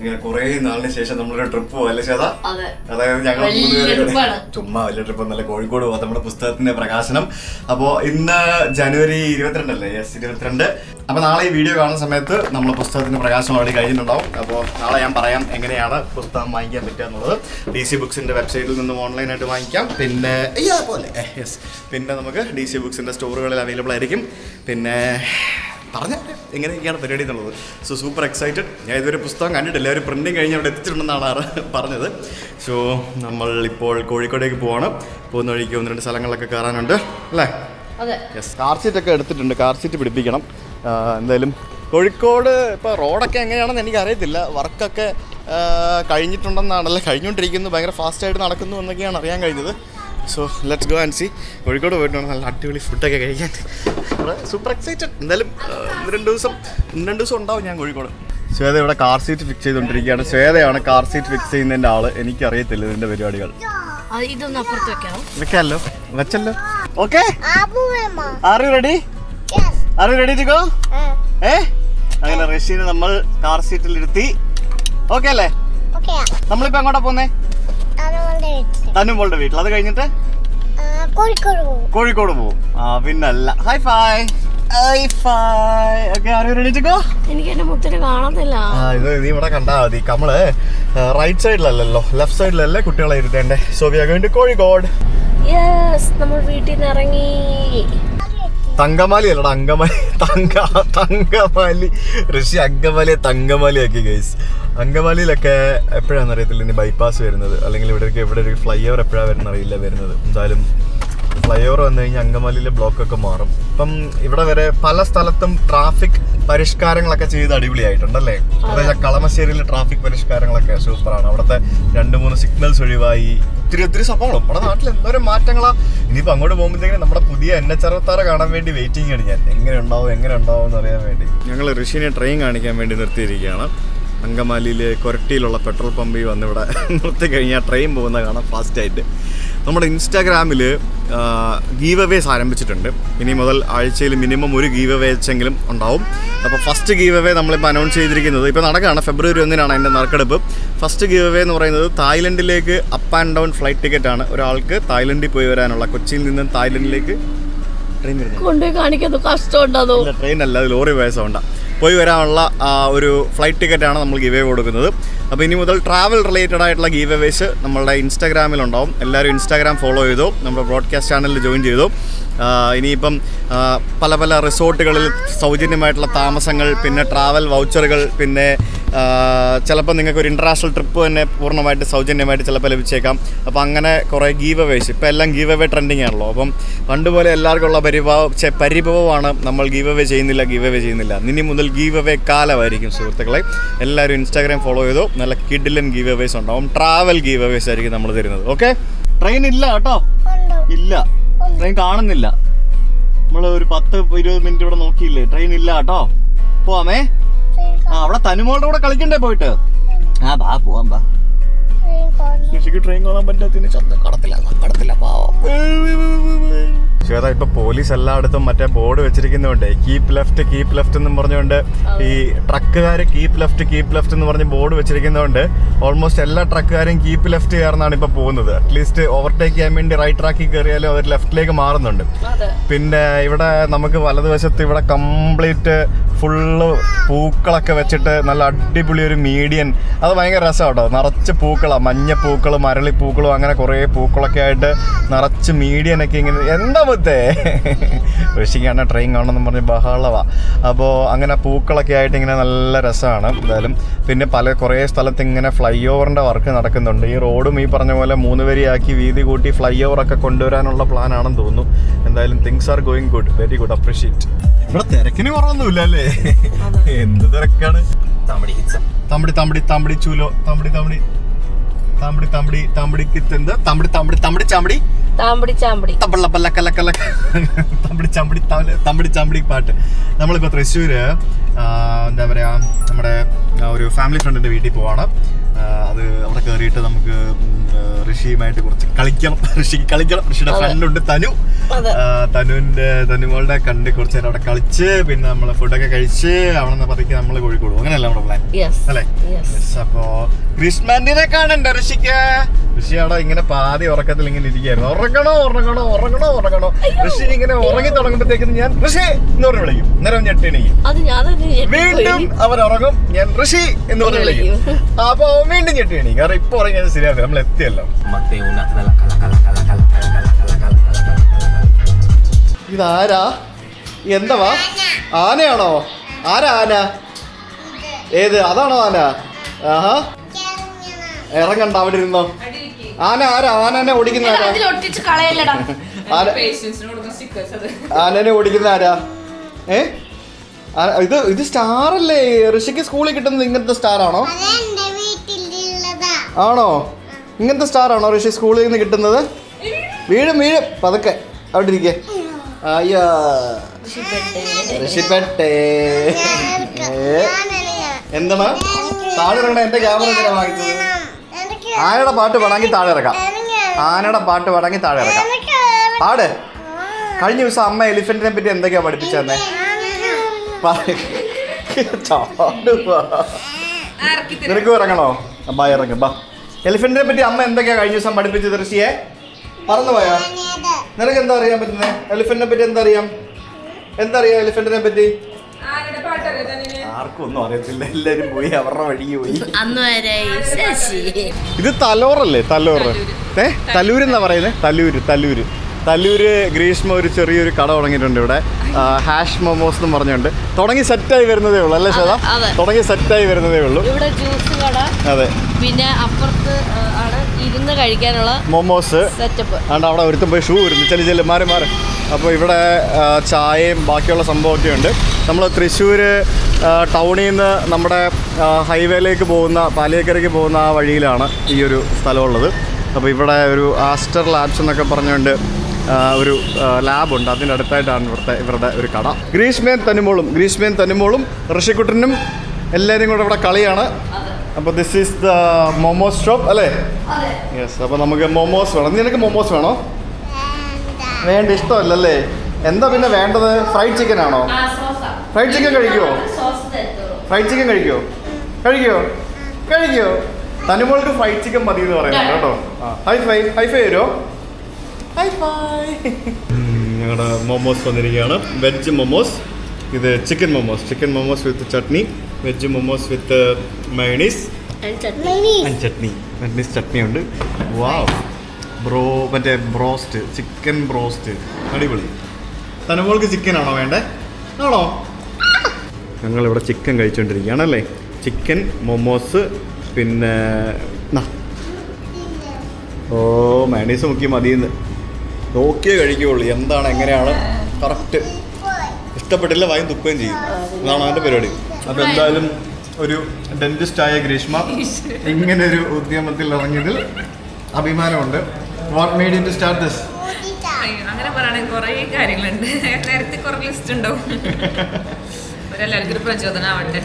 ഇങ്ങനെ കുറെ നാളിന് ശേഷം നമ്മളൊരു ട്രിപ്പ് പോകാം അല്ലേ ചേതാ അതെ. അതായത് ഞങ്ങൾ. ചുമ്മാ വലിയ ട്രിപ്പ് നല്ല കോഴിക്കോട് പോകാം നമ്മുടെ പുസ്തകത്തിന്റെ പ്രകാശനം. അപ്പോൾ ഇന്ന് ജനുവരി ഇരുപത്തിരണ്ടല്ലേ? യെസ് ഇരുപത്തിരണ്ട്. അപ്പൊ നാളെ ഈ വീഡിയോ കാണുന്ന സമയത്ത് നമ്മൾ പുസ്തകത്തിന്റെ പ്രകാശനം ഓൾറെഡി കഴിഞ്ഞിട്ടുണ്ടാവും. അപ്പോൾ നാളെ ഞാൻ പറയാം എങ്ങനെയാണ് പുസ്തകം വാങ്ങിക്കാൻ പറ്റുക എന്നുള്ളത്. ഡി സി ബുക്സിന്റെ വെബ്സൈറ്റിൽ നിന്നും ഓൺലൈനായിട്ട് വാങ്ങിക്കാം. പിന്നെ പോലെ. യെസ് പിന്നെ നമുക്ക് ഡി സി ബുക്സിന്റെ സ്റ്റോറുകളിൽ അവൈലബിൾ ആയിരിക്കും. പിന്നെ പറഞ്ഞ. എങ്ങനെയൊക്കെയാണ് പരിപാടി എന്നുള്ളത്? സോ സൂപ്പർ എക്സൈറ്റഡ് ഞാൻ ഇതൊരു പുസ്തകം കണ്ടിട്ടില്ല. എല്ലാവരും പ്രിന്റിങ് കഴിഞ്ഞ് അവിടെ എത്തിച്ചിട്ടുണ്ടെന്നാണ് പറഞ്ഞത്. സോ നമ്മൾ ഇപ്പോൾ കോഴിക്കോടേക്ക് പോവാണ്. പോകുന്ന വഴിക്ക് ഒന്ന് രണ്ട് സ്ഥലങ്ങളിലൊക്കെ കയറാനുണ്ട്. അല്ലേ? അതെ. യെസ് കാർ സീറ്റ് ഒക്കെ എടുത്തിട്ടുണ്ട്. കാർ സീറ്റ് പിടിപ്പിക്കണം. എന്തായാലും കോഴിക്കോട് ഇപ്പോൾ റോഡൊക്കെ എങ്ങനെയാണെന്ന് എനിക്ക് അറിയത്തില്ല വർക്കൊക്കെ കഴിഞ്ഞിട്ടുണ്ടെന്നാണല്ലേ? കഴിഞ്ഞുകൊണ്ടിരിക്കുന്നു. ഭയങ്കര ഫാസ്റ്റായിട്ട് നടക്കുന്നു എന്നൊക്കെയാണ് അറിയാൻ കഴിഞ്ഞത്. So let's go and see Kozhikode പോയിട്ട് നല്ല അടിപൊളി ഫുഡൊക്കെ കഴിക്കാൻ. സൂപ്പർ എക്സൈറ്റഡ് എന്തായാലും രണ്ട് ദിവസം ഒന്ന് രണ്ട് ദിവസം ഉണ്ടാവും ഞാൻ കോഴിക്കോട്. ശ്വേത ഇവിടെ കാർ സീറ്റ് ഫിക്സ് ചെയ്തുകൊണ്ടിരിക്കുകയാണ് ശ്വേതയാണ് കാർ സീറ്റ് ഫിക്സ് ചെയ്യുന്നതിന്റെ ആൾ. എനിക്കറിയത്തില്ല ഇതിന്റെ പരിപാടികൾ. ഇതൊന്ന് അപ്പുറത്ത് വെക്കാം വെക്കാമല്ലോ. വെച്ചല്ലോ. Okay. Are you ready. Are you ready to go ഏ? അങ്ങനെ റഷ്യനെ നമ്മൾ കാർ സീറ്റിൽ ഇരുത്തി. ഓക്കെ അല്ലേ. നമ്മളിപ്പോ എങ്ങോട്ടാ പോന്നേ? തന്നുമ്പോളുടെ വീട്ടിൽ അത് കഴിഞ്ഞിട്ട്? കോഴിക്കോട് പോവും ആ പിന്നല്ല. High five high five okay are you go എനിക്ക് എന്റെ മുത്തിന് കാണുന്നില്ല ആ ഇത് നീ ഇവിടെ കണ്ടാ മതി. നമ്മൾ റൈറ്റ് സൈഡിലല്ലല്ലോ ലെഫ്റ്റ് സൈഡിലല്ലേ കുട്ടികളെ ഇരുത്തേണ്ടേ. So we are going to Kozhikode. Yes നമ്മൾ വീട്ടിൽ നിന്ന് ഇറങ്ങി. തങ്കമാലി അല്ലടാ അങ്കമാലി. തങ്ക തങ്കമാലി. ഋഷി അങ്കമാലിയെ തങ്കമാലി ആക്കി ഗൈസ് അങ്കമാലിയിലൊക്കെ എപ്പോഴാണെന്ന് അറിയത്തില്ല ഇനി ബൈപ്പാസ് വരുന്നത്. അല്ലെങ്കിൽ ഇവിടെ എവിടെ ഒരു ഫ്ലൈ ഓവർ എപ്പോഴാണ് വരുന്ന അറിയില്ല വരുന്നത്. എന്തായാലും ഫ്ലൈ ഓവർ വന്നു കഴിഞ്ഞാൽ അങ്കമാലിയിലെ ബ്ലോക്കൊക്കെ മാറും. ഇപ്പം ഇവിടെ വരെ പല സ്ഥലത്തും ട്രാഫിക് പരിഷ്കാരങ്ങളൊക്കെ ചെയ്ത് അടിപൊളിയായിട്ടുണ്ടല്ലേ? അതായത് കളമശ്ശേരിയിലെ ട്രാഫിക് പരിഷ്കാരങ്ങളൊക്കെ സൂപ്പറാണ്. അവിടുത്തെ രണ്ട് മൂന്ന് സിഗ്നൽസ് ഒഴിവായി. ഒത്തിരി ഒത്തിരി സംഭവങ്ങളും നമ്മുടെ നാട്ടിൽ എന്തോരം മാറ്റങ്ങളാ. ഇനിയിപ്പോൾ അങ്ങോട്ട് പോകുമ്പോഴത്തേക്കും നമ്മുടെ പുതിയ എൻ എച്ച് അറുപത്താറ് കാണാൻ വേണ്ടി വെയിറ്റിംഗ് ആണ് ഞാൻ. എങ്ങനെ ഉണ്ടാവും എങ്ങനെ ഉണ്ടാവും എന്ന് അറിയാൻ വേണ്ടി. ഞങ്ങൾ ഋഷിനെ ട്രെയിൻ കാണിക്കാൻ വേണ്ടി നിർത്തിയിരിക്കുകയാണ്. അങ്കമാലിയിലെ കൊരട്ടിയിലുള്ള പെട്രോൾ പമ്പിൽ വന്നിവിടെ നിർത്തി കഴിഞ്ഞാൽ ട്രെയിൻ പോകുന്ന കാണാം ഫാസ്റ്റായിട്ട് നമ്മുടെ ഇൻസ്റ്റാഗ്രാമിൽ ഗീവ് അവേസ് ആരംഭിച്ചിട്ടുണ്ട്. ഇനി മുതൽ ആഴ്ചയിൽ മിനിമം ഒരു ഗീവ് അവേച്ചെങ്കിലും ഉണ്ടാവും. അപ്പോൾ ഫസ്റ്റ് ഗീവ് അവേ നമ്മളിപ്പോൾ അനൗൺസ് ചെയ്തിരിക്കുന്നത് ഇപ്പോൾ നടക്കുകയാണ് ഫെബ്രുവരി ഒന്നിനാണ് അതിന്റെ നറുക്കെടുപ്പ്. ഫസ്റ്റ് ഗീവ് അവേ എന്ന് പറയുന്നത് തായ്ലൻഡിലേക്ക് up and down flight ticket ആണ്. ഒരാൾക്ക് തായ്ലൻഡിൽ പോയി വരാനുള്ള കൊച്ചിയിൽ നിന്നും തായ്ലൻഡിലേക്ക് ട്രെയിൻ വരുന്നത്. കൊണ്ടുപോയി കാണിക്കുന്നു. കഷ്ടമുണ്ടോ ട്രെയിൻ അല്ല അത് ലോറി പോയ സൗണ്ടാ പോയി വരാനുള്ള ഒരു ഫ്ലൈറ്റ് ടിക്കറ്റാണ് നമ്മൾ ഗീവ് കൊടുക്കുന്നത്. അപ്പോൾ ഇനി മുതൽ ട്രാവൽ റിലേറ്റഡ് ആയിട്ടുള്ള ഗീവ് അവേസ് നമ്മളുടെ ഇൻസ്റ്റാഗ്രാമിലുണ്ടാവും. എല്ലാവരും ഇൻസ്റ്റാഗ്രാം ഫോളോ ചെയ്തു. നമ്മുടെ ബ്രോഡ്കാസ്റ്റ് ചാനലിൽ ജോയിൻ ചെയ്തു. ഇനിയിപ്പം പല പല റിസോർട്ടുകളിൽ സൗജന്യമായിട്ടുള്ള താമസങ്ങൾ പിന്നെ ട്രാവൽ വൗച്ചറുകൾ പിന്നെ ചിലപ്പോൾ നിങ്ങൾക്ക് ഒരു ഇന്റർനാഷണൽ ട്രിപ്പ് തന്നെ പൂർണമായിട്ട് സൗജന്യമായിട്ട് ചിലപ്പോൾ ലഭിച്ചേക്കാം. അപ്പോൾ അങ്ങനെ കുറേ ഗീവ് അവേസ് ഇപ്പോൾ എല്ലാം ഗീവ് അവേ ട്രെൻഡിങ് ആണല്ലോ. അപ്പം പണ്ട് പോലെ എല്ലാവർക്കും ഉള്ള പരിഭവം പരിഭവമാണ് നമ്മൾ ഗീവ് അവേ ചെയ്യുന്നില്ല ഗീവ് അവേ ചെയ്യുന്നില്ല. ഇനി മുതൽ ഗീവ് അവേ കാലമായിരിക്കും സുഹൃത്തുക്കളെ. എല്ലാവരും ഇൻസ്റ്റാഗ്രാം ഫോളോ ചെയ്തു. നല്ല കിഡിലൻ ഗീവ് അവേസ് ഉണ്ടാവും ട്രാവൽ ഗീവ് അവേസ് ആയിരിക്കും നമ്മൾ തരുന്നത്. ഓക്കെ ട്രെയിൻ ഇല്ല കേട്ടോ? ഇല്ല. ട്രെയിൻ കാണുന്നില്ല. നമ്മൾ ഒരു പത്ത് ഇരുപത് മിനിറ്റ് ഇവിടെ നോക്കിയില്ലേ? ട്രെയിൻ ഇല്ല കേട്ടോ? പോവാമേ? ആ അവിടെ തനുമോളുടെ കൂടെ കളിക്കണ്ടേ പോയിട്ട്? ആ ബാ പോവാം ബാ. ട്രെയിൻ കാണാൻ പറ്റാത്തതിന് ശബ്ദം കടത്തില്ല കടത്തില്ല ശ്വേത ഇപ്പൊ പോലീസ് എല്ലായിടത്തും മറ്റേ ബോർഡ് വെച്ചിരിക്കുന്നതുകൊണ്ട് കീപ് ലെഫ്റ്റ് കീപ് ലെഫ്റ്റ് എന്നും പറഞ്ഞുകൊണ്ട് ഈ ട്രക്കുകാര് കീപ് ലെഫ്റ്റ് കീപ് ലെഫ്റ്റ് എന്ന് പറഞ്ഞ് ബോർഡ് വെച്ചിരിക്കുന്നതുകൊണ്ട് ഓൾമോസ്റ്റ് എല്ലാ ട്രക്കുകാരും കീപ് ലെഫ്റ്റ് കയറുന്നതാണ് ഇപ്പൊ പോകുന്നത്. അറ്റ്ലീസ്റ്റ് ഓവർടേക്ക് ചെയ്യാൻ വേണ്ടി റൈറ്റ് ട്രാക്കിൽ കയറിയാലും അവർ ലെഫ്റ്റിലേക്ക് മാറുന്നുണ്ട്. അതെ. പിന്നെ ഇവിടെ നമുക്ക് വലതുവശത്ത് ഇവിടെ കംപ്ലീറ്റ് ഫുള്ള് പൂക്കളൊക്കെ വെച്ചിട്ട് നല്ല അടിപൊളി ഒരു മീഡിയൻ അത് ഭയങ്കര രസമാണ് കേട്ടോ. നിറച്ച് പൂക്കളാണ് മഞ്ഞ പൂക്കളും മരളി അങ്ങനെ കുറേ പൂക്കളൊക്കെ ആയിട്ട് നിറച്ച് മീഡിയനൊക്കെ ഇങ്ങനെ. എന്താ മുത്തേ? ഋഷിക്കാണ് ട്രെയിൻ കാണണമെന്ന് പറഞ്ഞ് ബഹളവാണ് അപ്പോൾ അങ്ങനെ പൂക്കളൊക്കെ ആയിട്ട് ഇങ്ങനെ നല്ല രസമാണ് എന്തായാലും പിന്നെ പല കുറേ സ്ഥലത്ത് ഇങ്ങനെ ഫ്ലൈ ഓവറിന്റെ വർക്ക് നടക്കുന്നുണ്ട്. ഈ റോഡും ഈ പറഞ്ഞ പോലെ മൂന്ന് വരിയാക്കി വീതി കൂട്ടി ഫ്ലൈ ഓവറൊക്കെ കൊണ്ടുവരാനുള്ള പ്ലാനാണെന്ന് തോന്നുന്നു. എന്തായാലും things are going good very good appreciate ഇവിടെ തിരക്കിന് കുറവൊന്നുമില്ല അല്ലേ? എന്ത് തിരക്കാണ്? തമ്പടി തമ്പടി തമ്പടി തമ്പടി ചൂലോ. തമ്പടി തമ്പടി തമ്പടി തമ്പടി തമ്പടിക്ക് കിത്തെന്ത് തമ്പടി തമ്പടി തമ്പടി ചാമ്പടി. താമ്പടി ചാമ്പടി. തമ്പള പല്ല കല്ല കല്ല തമ്പടി ചമ്പടി തമ്പടി ചമ്പടി പാട്ട്. നമ്മളിപ്പോൾ തൃശ്ശൂര് എന്താ പറയുക നമ്മുടെ ഒരു ഫാമിലി ഫ്രണ്ടിന്റെ വീട്ടിൽ പോവാണ്. അത് അവിടെ കയറിയിട്ട് നമുക്ക് ഋഷിയുമായിട്ട് കുറച്ച് കളിക്കണം. ഋഷിക്ക് കളിക്കണം. ഋഷിയുടെ ഫ്രണ്ടുണ്ട് ഫ്രണ്ട് തനു. തനുവിന്റെ തനുമോളുടെ കണ്ട് കുറച്ച് നേരം അവിടെ കളിച്ച് പിന്നെ നമ്മൾ ഫുഡൊക്കെ കഴിച്ച് അവിടെ നിന്ന് പതുക്കെ നമ്മൾ കോഴിക്കോട്. അങ്ങനെയല്ല നമ്മുടെ പ്ലാൻ അല്ലേ? അപ്പോ ഗ്രീഷ്മാൻഡിനെ കാണണ്ട ഋഷിക്ക്? ഋഷി അവിടെ ഇങ്ങനെ പാതി ഉറക്കത്തിൽ ഇങ്ങനെ ഇരിക്കുകയായിരുന്നു. ഉറങ്ങണോ ഉറങ്ങണോ ഉറങ്ങണോ ഉറങ്ങണോ? ഋഷി ഇങ്ങനെ ഉറങ്ങി തുടങ്ങുമ്പോഴത്തേക്കും ഞാൻ ഋഷി എന്ന് പറഞ്ഞ് വിളിക്കും. നേരം ഞാൻ വീണ്ടും അവർ ഉറങ്ങും. ഞാൻ ഋഷി എന്ന് പറഞ്ഞ് വിളിക്കും. അപ്പൊ വീണ്ടും കെട്ടി എണീക്കും കാരണം ഇപ്പൊ ഉറങ്ങിയത് ശരിയാണ് നമ്മൾ എത്തിയല്ലോ ഇതാരാ എന്തവാ ആനയാണോ ആരാ ആന ഏത് അതാണോ ആന ആഹാ ഇറങ്ങണ്ട അവിടെ ഇരുന്നോ ആന ആരാ ആനനെ ഓടിക്കുന്ന ആരാ ആനനെ ഓടിക്കുന്ന ആരാ ഏ ഇത് ഇത് സ്റ്റാർ അല്ലേ ഋഷിക്ക് സ്കൂളിൽ കിട്ടുന്നത് ഇങ്ങനത്തെ സ്റ്റാർ ആണോ ആണോ? ഇങ്ങനത്തെ സ്റ്റാർ ആണോ ഋഷി? സ്കൂളിൽ നിന്ന് കിട്ടുന്നത്? വീഴും വീഴും. പതുക്കെ. അവിടെ ഇരിക്കേ. അയ്യോ. ഋഷിപ്പെട്ടേ. എന്താണ് താഴെ ഇറങ്ങണ എന്റെ ക്യാമറ എന്തിനാ വാങ്ങിച്ചത്. ആനയുടെ പാട്ട് പാടാങ്കിൽ താഴെ ഇറക്കാം. ആനയുടെ പാട്ട് പാടാങ്കിൽ താഴെ ഇറക്കാം. പാട്. കഴിഞ്ഞ ദിവസം അമ്മ എലിഫന്റിനെ പറ്റി എന്തൊക്കെയാ പഠിപ്പിച്ചു തന്നെ നിനക്ക് ഇറങ്ങണോ? ബാ ഇറങ്ങും ബാ. എലിഫന്റിനെ പറ്റി അമ്മ എന്തൊക്കെയാ കഴിഞ്ഞ ദിവസം പഠിപ്പിച്ചത് ഋഷിയെ? പറന്നു പോയാ? നിനക്ക് എന്താ അറിയാൻ പറ്റുന്നത് എലിഫന്റിനെ പറ്റി എന്താ അറിയാം? എന്താ അറിയാം എലിഫന്റിനെ പറ്റി? ആർക്കും ഒന്നും അറിയത്തില്ല. എല്ലാരും പോയി അവരുടെ വഴിക്ക് പോയി. അന്ന് വരെ ശശി. ഇത് തലോറല്ലേ തലോറ്. ഏ? തലൂര് പറയുന്നത് തലൂര് തലൂര്. തലൂര് ഗ്രീഷ്മ ഒരു ചെറിയൊരു കട തുടങ്ങിയിട്ടുണ്ട് ഇവിടെ. ഹാഷ് മൊമോസ് എന്ന് പറഞ്ഞുകൊണ്ട്. തുടങ്ങി സെറ്റായി വരുന്നതേ ഉള്ളൂ അല്ലേ ശ്വേത? തുടങ്ങി സെറ്റായി വരുന്നതേ ഉള്ളൂ. ഇവിടെ ജ്യൂസ് കട അതെ. പിന്നെ അപ്പുറത്ത് ആണ് ഇരുന്ന് കഴിക്കാനുള്ള മൊമോസ്. സെറ്റപ്പ്. അതുകൊണ്ട് അവിടെ ഒരുത്തും പോയി ഷൂ വരുന്നു ചെല്ലു ചെല്ലു മാറി മാറി. അപ്പോൾ ഇവിടെ ചായയും ബാക്കിയുള്ള സംഭവമൊക്കെ ഉണ്ട് നമ്മൾ തൃശ്ശൂർ ടൗണിൽ നിന്ന് നമ്മുടെ ഹൈവേയിലേക്ക് പോകുന്ന പാലിയേക്കരയ്ക്ക് പോകുന്ന ആ വഴിയിലാണ് ഈ ഒരു സ്ഥലമുള്ളത്. അപ്പോൾ ഇവിടെ ഒരു ആസ്റ്റർ ലാബ്സ് എന്നൊക്കെ പറഞ്ഞുകൊണ്ട് ഒരു ലാബുണ്ട് അതിന്റെ അടുത്തായിട്ടാണ് ഇവിടുത്തെ ഇവരുടെ ഒരു കട. ഗ്രീഷ്മേൻ തനിമോളും ഗ്രീഷ്മേൻ തനിമോളും ഋഷിക്കുട്ടനും എല്ലാവരും കൂടെ ഇവിടെ കളിയാണ്. അപ്പോൾ this is the momos shop അല്ലേ? യെസ് അപ്പോൾ നമുക്ക് മോമോസ് വേണം. നിനക്ക് മോമോസ് വേണോ? വേണ്ട ഇഷ്ടമല്ലല്ലേ? എന്താ പിന്നെ വേണ്ടത്? ഫ്രൈഡ് ചിക്കൻ ആണോ? ഫ്രൈഡ് ചിക്കൻ കഴിക്കുമോ ഫ്രൈഡ് ചിക്കൻ കഴിക്കുമോ കഴിക്കുമോ കഴിക്കുമോ തനുമോൾക്ക് ഫ്രൈഡ് ചിക്കൻ മതി എന്ന് പറയുന്നത് കേട്ടോ. ഹൈ ഫൈ ഹൈ ഫൈ വരുമോ ഞങ്ങളുടെ മോമോസ് വന്നിരിക്കുകയാണ് വെജ് മോമോസ് ഇത് chicken momos chicken momos with chutney veg momos with mayonnaise and chutney mayonnaise chutney ഉണ്ട്. വാവ് ബ്രോ മറ്റേ ബ്രോസ്റ്റ് ചിക്കൻ ബ്രോസ്റ്റ് അടിപൊളി. തനമോൾക്ക് ചിക്കൻ ആണോ വേണ്ടേ? ആണോ? ഞങ്ങളിവിടെ ചിക്കൻ കഴിച്ചുകൊണ്ടിരിക്കുകയാണല്ലേ ചിക്കൻ മൊമോസ് പിന്നെ ഓ മയണീസ് മുക്കി മതിയെന്ന്. നോക്കിയേ കഴിക്കുകയുള്ളൂ. എന്താണ് എങ്ങനെയാണ്? കറക്റ്റ്. ഇഷ്ടപ്പെട്ടില്ല വായും തുപ്പുകയും ചെയ്യും. അതാണ് അവന്റെ പരിപാടി. അപ്പോൾ എന്തായാലും ഒരു ഡെന്റിസ്റ്റായ ഗ്രീഷ്മ ഇങ്ങനെ ഒരു ഉദ്യമത്തിൽ ഇറങ്ങിയതിൽ അഭിമാനമുണ്ട്. What made to start this അങ്ങനെ പറയുകയാണെങ്കിൽ കുറേ കാര്യങ്ങളുണ്ട്. നേരത്തെ കുറേ ലിസ്റ്റ് ഉണ്ടാവും. ഒരു പ്രചോദനമാവട്ടെ.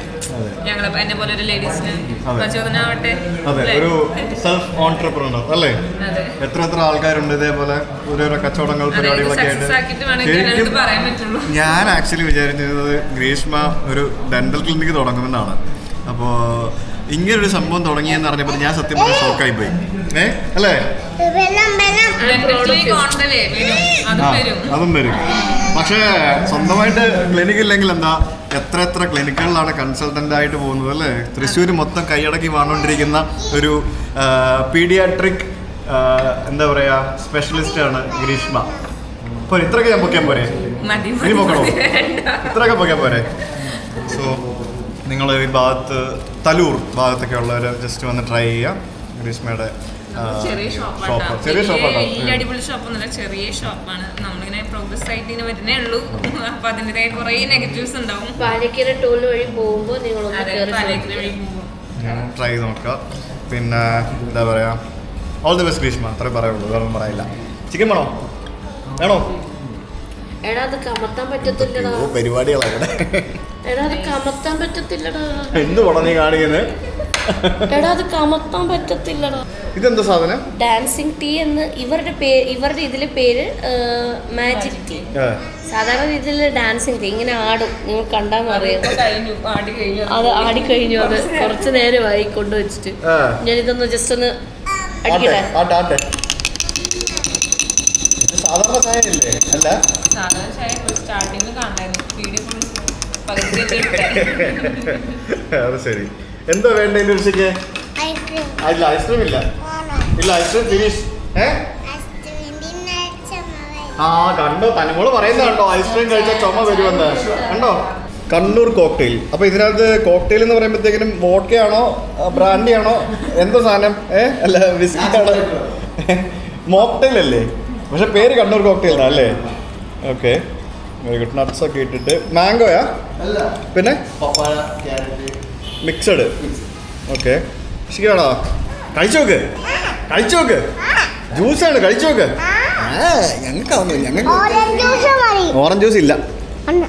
ഞങ്ങളെ എന്നെ പോലെ ഒരു ലേഡീസിന്. പ്രചോദനമാവട്ടെ അതെ ഒരു സെൽഫ് ഓൺട്രപ്രണർ അല്ലേ? എത്ര എത്ര ആൾക്കാരുണ്ട് ഇതേപോലെ ഓരോരോ കച്ചവടങ്ങൾ പരിപാടികളൊക്കെ ഞാനത് ഞാൻ ആക്ച്വലി വിചാരിച്ചിരുന്നത് ഗ്രീഷ്മ ഒരു ഡെന്റൽ ക്ലിനിക്ക് തുടങ്ങുമെന്നാണ്. അപ്പോൾ ഇങ്ങനൊരു സംഭവം തുടങ്ങിയെന്ന് പറഞ്ഞപ്പോൾ ഞാൻ സത്യം പറഞ്ഞ ഷോക്കായി പോയി. ഏ? അല്ലേ? വരും. അതും വരും. പക്ഷേ സ്വന്തമായിട്ട് ക്ലിനിക്ക് ഇല്ലെങ്കിൽ എന്താ? എത്ര എത്ര ക്ലിനിക്കുകളിലാണ് കൺസൾട്ടന്റ് ആയിട്ട് പോകുന്നത് അല്ലേ? തൃശ്ശൂർ മൊത്തം കൈയടക്കി വാണോണ്ടിരിക്കുന്ന ഒരു പീഡിയാട്രിക് എന്താ പറയാ സ്പെഷ്യലിസ്റ്റ് ആണ് ഗ്രീഷ്മ. പോരെ ഇത്രയൊക്കെ ഞാൻ പൊക്കാൻ പോരെ? മതി ഇനി പൊക്കണോ? ഇത്രയൊക്കെ പൊക്കാൻ പോരെ? സോ നിങ്ങൾ ഈ ഭാഗത്ത് തലൂർ ഭാഗത്തൊക്കെ ഉള്ളവർ ജസ്റ്റ് വന്ന് ട്രൈ ചെയ്യുക. ഗ്രീഷ്മയുടെ ചെറിയ ഷോപ്പ് ഷോപ്പാണ് ചെറിയ ഷോപ്പൊന്നുമില്ല ചെറിയ ഷോപ്പാണ് നമ്മളിങ്ങനെ പ്രോഗ്രസ് ആയിട്ട് ഇങ്ങനെ വരുന്നേ ഉള്ളൂ. അപ്പൊ അതിന്റെതായ കുറേ നെഗറ്റീവ്സ് ഉണ്ടാവും. പാലക്കര ടോൾ വഴി പോകുമ്പോ നിങ്ങളൊന്ന് അതെ കയറി പാലക്കിന് വഴി. പോകുമ്പോൾ ട്രൈ ചെയ്ത് പിന്നെ എന്താ പറയാ? All the best Greeshma. അത്രേ പറയുള്ളൂ. വേറെ പറയില്ല. ചിക്കൻ വേണോ? വേണോ? എടാ അത് കമത്താൻ പറ്റത്തില്ലടാ. ഓ പരിപാടികളാണ് എടാ അത് കമത്താൻ പറ്റത്തില്ലടാ. എന്ത് പടം നീ കാണിക്കുന്നത് എടാ അത് കമത്താൻ പറ്റത്തില്ലടാ. ഇതെന്താ സാധനം? ഡാൻസിങ് ടീ എന്ന് ഇവരുടെ പേര് ഇവരുടെ ഇതിലെ പേര് മാജിക് ടീ സാധാരണ രീതിയിൽ ഡാൻസിങ് ടീ ഇങ്ങനെ ആടും. നിങ്ങൾ കണ്ടാൽ അറിയാം. ഇപ്പൊ കഴിഞ്ഞു. ആടി കഴിഞ്ഞു. അത് ആടിക്കഴിഞ്ഞു അത് കുറച്ച് നേരമായി കൊണ്ടുവച്ചിട്ട് ഞാൻ ഞാനിതൊന്ന് ജസ്റ്റ് ഒന്ന് അടിക്കട്ടെ? സാധാരണ ചായ അല്ലേ? അല്ല സാധാരണ ചായ സ്റ്റാർട്ടിങ് കാണായിരുന്നു. വീഡിയോ അത് ശരി. എന്താ വേണ്ട എന്റെ ഐസ്ക്രീം. ഇല്ല ഐസ്ക്രീം ഇല്ല. ഇല്ല ഐസ്ക്രീം ഫിനിഷ്. ഏ? ആ കണ്ടോ? തനിമോൾ പറയുന്നത് കണ്ടോ? ഐസ്ക്രീം കഴിച്ചാൽ ചുമ വരുമെന്ന് കണ്ടോ? കണ്ണൂർ കോക്ടെയിൽ. അപ്പൊ ഇതിനകത്ത് കോക്ടെയിൽ എന്ന് പറയുമ്പോഴത്തേക്കിനും വോട്ടയാണോ ബ്രാൻഡി ആണോ എന്തോ സാധനം? ഏ? അല്ല വിസ്കി ആണോ മോക്ടെയിൽ അല്ലേ? പക്ഷെ പേര് കണ്ണൂർ കോക്ടെയിൽ അല്ലേ? ഓക്കെ. വെരി ഗുഡ് നട്ട്സ് ഒക്കെ ഇട്ടിട്ട്. മാംഗോയാ പിന്നെ? മിക്സഡ്. ഓക്കെ. ശരിയാണോ കഴിച്ചു നോക്ക് കഴിച്ചു നോക്ക് ജ്യൂസാണ് കഴിച്ചു നോക്ക് ഞങ്ങൾക്കാവുന്നു ഞങ്ങൾക്ക്. ഓറഞ്ച് ജ്യൂസ് ഇല്ല. അണ്ണ